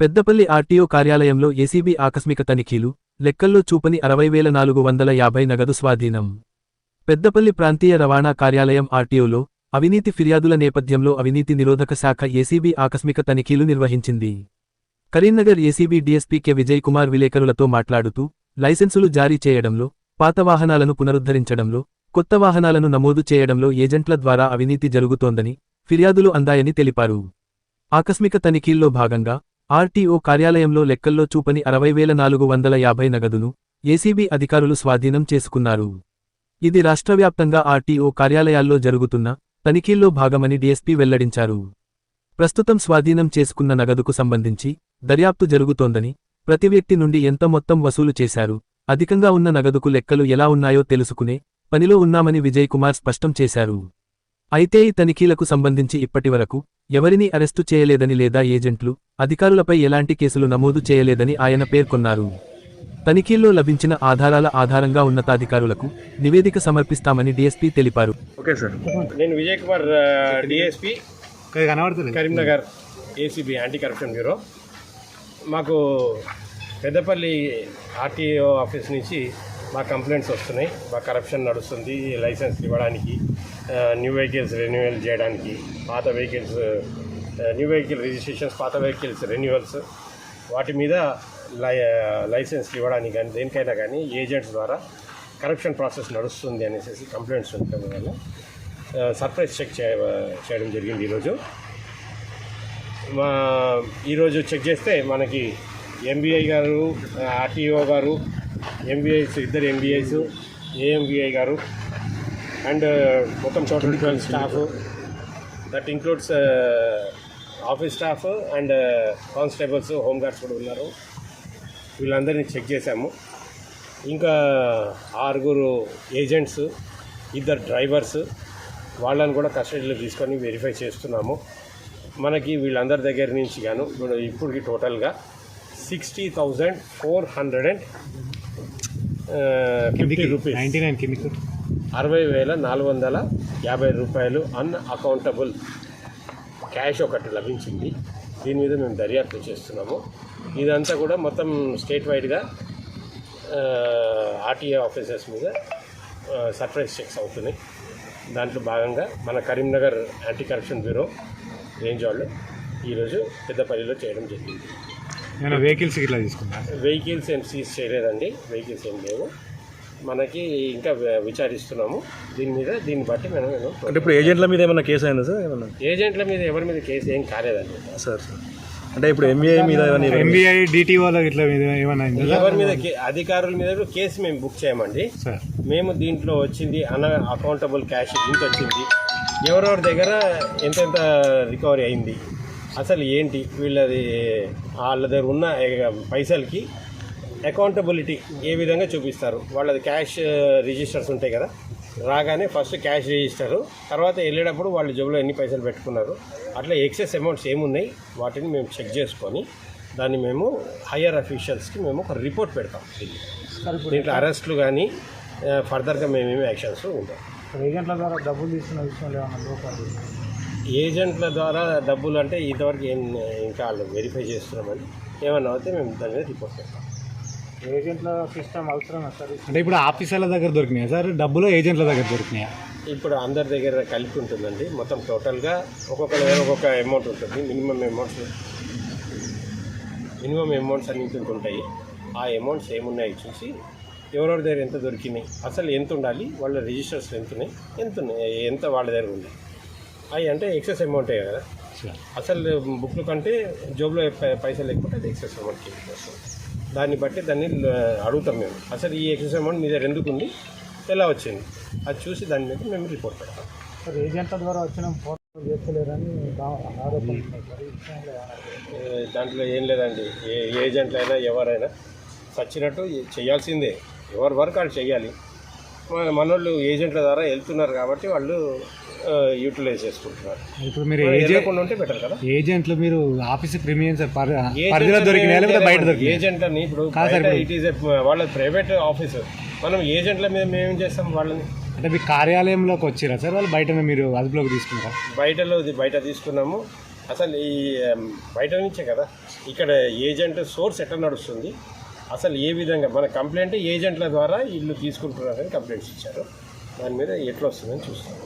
Peddapalli RTO కార్యాలయంలో ACB ఆకస్మిక తనిఖీలు లెక్కల్లో చూపని అరవై వేల నాలుగు వందల యాభై నగదు స్వాధీనం. పెద్దపల్లి ప్రాంతీయ రవాణా కార్యాలయం ఆర్టీఓలో అవినీతి ఫిర్యాదుల నేపథ్యంలో అవినీతి నిరోధక శాఖ ఏసీబీ ఆకస్మిక తనిఖీలు నిర్వహించింది. Karimnagar ACB DSP K. Vijay Kumar విలేకరులతో మాట్లాడుతూ లైసెన్సులు జారీ చేయడంలో పాత వాహనాలను పునరుద్ధరించడంలో కొత్త వాహనాలను నమోదు చేయడంలో ఏజెంట్ల ద్వారా అవినీతి జరుగుతోందని ఫిర్యాదులు అందాయని తెలిపారు. ఆకస్మిక తనిఖీల్లో భాగంగా ఆర్టీఓ కార్యాలయంలో లెక్కల్లో చూపని అరవై వేల నాలుగు వందల యాభై నగదును ఏసీబీ అధికారులు స్వాధీనం చేసుకున్నారు. ఇది రాష్ట్రవ్యాప్తంగా ఆర్టీఓ కార్యాలయాల్లో జరుగుతున్న తనిఖీల్లో భాగమని డీఎస్పీ వెల్లడించారు. ప్రస్తుతం స్వాధీనం చేసుకున్న నగదుకు సంబంధించి దర్యాప్తు జరుగుతోందని ప్రతి వ్యక్తి నుండి ఎంత మొత్తం వసూలు చేశారు అధికంగా ఉన్న నగదుకు లెక్కలు ఎలా ఉన్నాయో తెలుసుకునే పనిలో ఉన్నామని విజయ్ కుమార్ స్పష్టం చేశారు. అయితే ఈ తనిఖీలకు సంబంధించి ఇప్పటివరకు ఎవరినీ అరెస్టు చేయలేదని లేదా ఏజెంట్లు అధికారులపై ఎలాంటి కేసులు నమోదు చేయలేదని ఆయన పేర్కొన్నారు. తనిఖీల్లో లభించిన ఆధారాల ఆధారంగా ఉన్నతాధికారులకు నివేదిక సమర్పిస్తామని డీఎస్పీ తెలిపారు. Okay sir. నేను విజయ్ కుమార్ డిఎస్పి. కనబడుతుంది. Karimnagar ACB anti corruption bureau. మాకు పెద్దపల్లి ఆర్టీఓ ఆఫీస్ నుంచి మా కంప్లైంట్స్ వస్తున్నాయి. మా కరప్షన్ నడుస్తుంది లైసెన్స్ ఇవ్వడానికి న్యూ వెహికల్స్ రెన్యువల్ చేయడానికి పాత వెహికల్స్ న్యూ వెహికల్ రిజిస్ట్రేషన్స్ పాత వెహికల్స్ రెన్యువల్స్ వాటి మీద లై uh, లైసెన్స్ ఇవ్వడానికి కానీ దేనికైనా కానీ ఏజెంట్స్ ద్వారా కరప్షన్ ప్రాసెస్ నడుస్తుంది అనేసి కంప్లైంట్స్ ఉండటం వల్ల సర్ప్రైజ్ చెక్ చేయ చేయడం జరిగింది ఈరోజు. మా ఈరోజు చెక్ చేస్తే మనకి ఎంబీఐ గారు uh, ఆర్టీఓ గారు ఎంబీఐస్ ఇద్దరు ఎంబీఐస్ ఏఎంబీఐ గారు అండ్ uh, మొత్తం total twelve staff that includes office staff and constables home guards కూడా ఉన్నారు. వీళ్ళందరినీ చెక్ చేశాము. ఇంకా ఆరుగురు ఏజెంట్స్ ఇద్దరు డ్రైవర్స్ వాళ్ళని కూడా కస్టడీలో తీసుకొని వెరిఫై చేస్తున్నాము. మనకి వీళ్ళందరి దగ్గర నుంచి గాను ఇప్పుడు ఇప్పటికి టోటల్గా sixty thousand four hundred and fifty rupees. Ninety nine అరవై వేల నాలుగు వందల యాభై రూపాయలు అన్ అకౌంటబుల్ క్యాష్ ఒకటి లభించింది. దీని మీద మేము దర్యాప్తు చేస్తున్నాము. ఇదంతా కూడా మొత్తం స్టేట్ వైడ్గా ఆర్టీఏ ఆఫీసర్స్ మీద సర్ప్రైజ్ చెక్స్ అవుతున్నాయి. దాంట్లో భాగంగా మన Karimnagar anti corruption bureau range వాళ్ళు ఈరోజు పెద్దపల్లిలో చేయడం జరిగింది. నేను వెహికల్స్ ఇట్లా తీసుకున్నా వెహికల్స్ ఏం సీజ్ చేయలేదండి. వెహికల్స్ ఏం లేవు. మనకి ఇంకా విచారిస్తున్నాము. దీని మీద దీన్ని బట్టి మనం అంటే ఇప్పుడు ఏజెంట్ల మీద ఏమైనా కేసు అయిందా సార్? ఏమన్నా? ఏజెంట్ల మీద ఎవరి మీద కేసు ఏం కాలేదండి. Sir sir. అంటే ఇప్పుడు ఎంబీఐ మీద ఏమైనా ఎంబీఐ డిటి వాళ్ళ ఇట్లా మీద సార్? ఎవరి మీద కే- అధికారుల మీద కూడా కేసు మేము బుక్ చేయమండి. సార్. మేము దీంట్లో వచ్చింది అన అకౌంటబుల్ క్యాష్ ఇంత వచ్చింది ఎవరెవరి దగ్గర ఎంతెంత రికవరీ అయింది అసలు ఏంటి వీళ్ళది వాళ్ళ దగ్గర ఉన్న పైసలకి అకౌంటబిలిటీ ఏ విధంగా చూపిస్తారు? వాళ్ళది క్యాష్ రిజిస్టర్స్ ఉంటాయి కదా? రాగానే ఫస్ట్ క్యాష్ రిజిస్టరు తర్వాత వెళ్ళేటప్పుడు వాళ్ళ జేబులో ఎన్ని పైసలు పెట్టుకున్నారు అట్లా ఎక్సెస్ అమౌంట్స్ ఏమున్నాయి వాటిని మేము చెక్ చేసుకొని దాన్ని మేము హయ్యర్ అఫీషియల్స్కి మేము ఒక రిపోర్ట్ పెడతాం. దీంట్లో అరెస్ట్లు కానీ ఫర్దర్గా మేమేమి యాక్షన్స్ ఉంటాం ఏజెంట్ల ద్వారా డబ్బులు తీసుకున్న విషయంలో ఏజెంట్ల ద్వారా డబ్బులు అంటే ఇంతవరకు ఏం ఇంకా వాళ్ళు వెరిఫై చేస్తున్నామని ఏమన్నా అయితే మేము దాని మీద రిపోర్ట్ పెడతాం. ఏజెంట్ల సిస్టమ్ అవసరం సార్? అంటే ఇప్పుడు ఆఫీసర్ల దగ్గర దొరికినాయా సార్? డబ్బులు ఏజెంట్ల దగ్గర దొరికినాయా? ఇప్పుడు అందరి దగ్గర కలిపి ఉంటుందండి. మొత్తం టోటల్గా ఒక్కొక్కరి దగ్గర ఒక్కొక్క అమౌంట్ ఉంటుంది. మినిమం అమౌంట్స్ మినిమం అమౌంట్స్ అన్ని ఇంత ఉంటాయి. ఆ అమౌంట్స్ ఏమున్నాయి చూసి ఎవరెవరి దగ్గర ఎంత దొరికినాయి అసలు ఎంత ఉండాలి వాళ్ళ రిజిస్టర్స్ ఎంత ఉన్నాయి ఎంత ఉన్నాయి ఎంత వాళ్ళ దగ్గర ఉన్నాయి అవి అంటే ఎక్సెస్ అమౌంటే కదా. అసలు బుక్లు కంటే జోబులో పైసలు లేకపోతే అది ఎక్సెస్ అమౌంట్ వస్తుంది. దాన్ని బట్టి దాన్ని అడుగుతాం మేము. అసలు ఈ ఎక్సెస్ అమౌంట్ మీ దగ్గర ఎందుకు ఉంది ఎలా వచ్చింది? అది చూసి దాని మీద మేము రిపోర్ట్ పెడతాం. సార్ ఏజెంట్ల ద్వారా వచ్చిన ఫోన్ చేస్తలేరని దాంట్లో ఏం లేదండి. ఏ ఏజెంట్లు అయినా ఎవరైనా చచ్చినట్టు చేయాల్సిందే. ఎవరి వరకు వాళ్ళు చేయాలి? మనోళ్ళు ఏజెంట్ల ద్వారా వెళ్తున్నారు కాబట్టి వాళ్ళు యూటిలైజ్ చేసుకుంటున్నారు. ఇప్పుడు మీరు ఏజెంట్ ఉంటే బెటర్ కదా? ఏజెంట్లు మీరు ఆఫీస్ ప్రీమియం పరిధిలో దొరికినాయా లేకపోతే బయట ఏజెంట్ అని ఇప్పుడు ఇట్ ఈస్ వాళ్ళ ప్రైవేట్ ఆఫీస్ మనం ఏజెంట్ల మీద మేమేం చేస్తాం వాళ్ళని? అంటే మీ కార్యాలయంలోకి వచ్చిరా సార్ వాళ్ళు? బయట మీరు అదుపులోకి తీసుకుంటారా? బయటలో బయట తీసుకున్నాము. అసలు ఈ బయట నుంచే కదా. ఇక్కడ ఏజెంట్ సోర్స్ ఎట్లా నడుస్తుంది? అసలు ఏ విధంగా మన కంప్లైంట్ ఏజెంట్ల ద్వారా ఇల్లు తీసుకుంటున్నారని కంప్లైంట్స్ ఇచ్చారు. దాని మీద ఎట్లా వస్తుందని చూస్తాం.